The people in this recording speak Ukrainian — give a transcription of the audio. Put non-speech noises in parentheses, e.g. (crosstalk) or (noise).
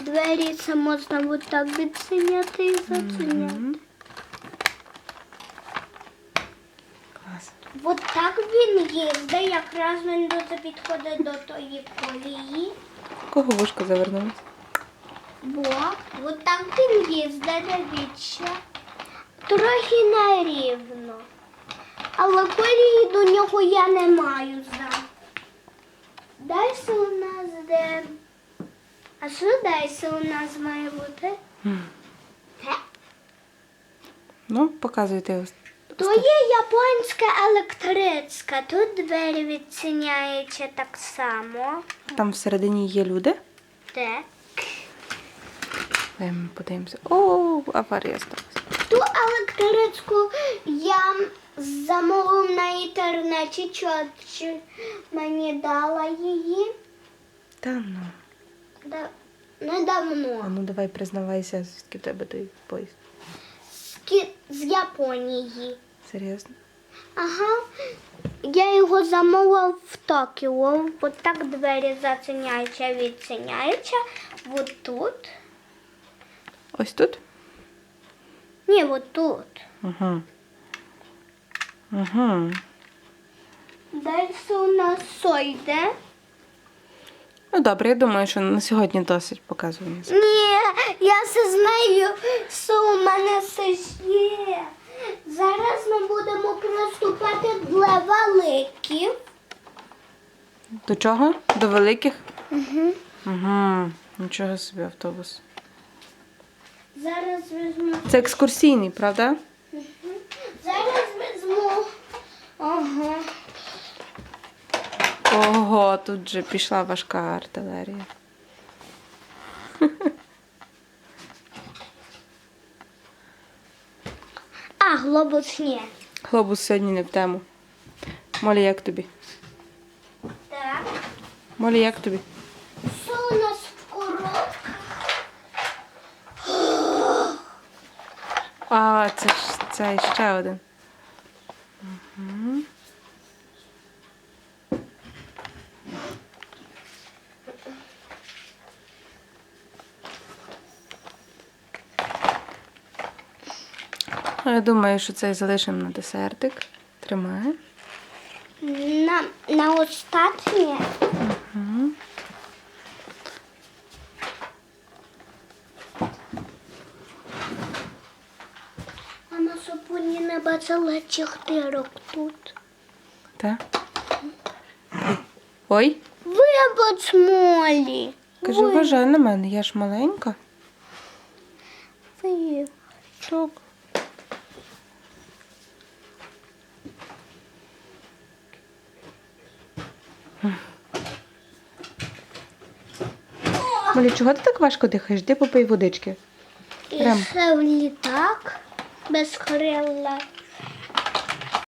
двері це можна от так відсиняти і зачиняти. Мгм. Клас. От так він їздить, якраз він дуже підходить до тої колії. Кого вушко завернулось? Бо от так він їздить, дивіться. Трохи нерівно. Але колії до нього я не маю за. Далі у нас де. А що далі у нас має бути? Ну, показуйте. То є японська електричка. Тут двері відчиняються так само. Там всередині є люди. Де? Дай ми подивимося. О, аварія сталася. Ту електричку я замовив на інтернеті, чотчі мені дала її Та ну. Да- А ну давай признавайся, звідки в тебе той поїзд. з, Кі- з Японії. Серйозно? Ага. Я його замовив в Токіо. От так двері зачиняються, відчиняються. От тут. Ось тут? Ні, от тут. Угу. Угу. Далі у нас сойде. Ну добре, я думаю, що на сьогодні досить показуємо. Ні, я все знаю, що у мене все є. Зараз ми будемо приступати для великих. До чого? До великих? Угу. Угу. Нічого собі автобус. Зараз візьму. Це екскурсійний, правда? Зараз візьму. Ага. Ого, тут же пішла важка артилерія. (laughs) А, глобус ні. Глобус сьогодні не в тему. Молі, як тобі? Так. Молі, як тобі? Що у нас в коробках? А, це це ще один. Угу. Я думаю, що цей залишимо на десертик. Тримай. На, на останнє. Угу. Мама, вони не бачили чехтирок тут. Так. Ой, Вибач, Молі. кажи, вважай на мене, я ж маленька. Вибач. Молі, чого ти так важко дихаєш? Де попий водички? І ще в літак без крила.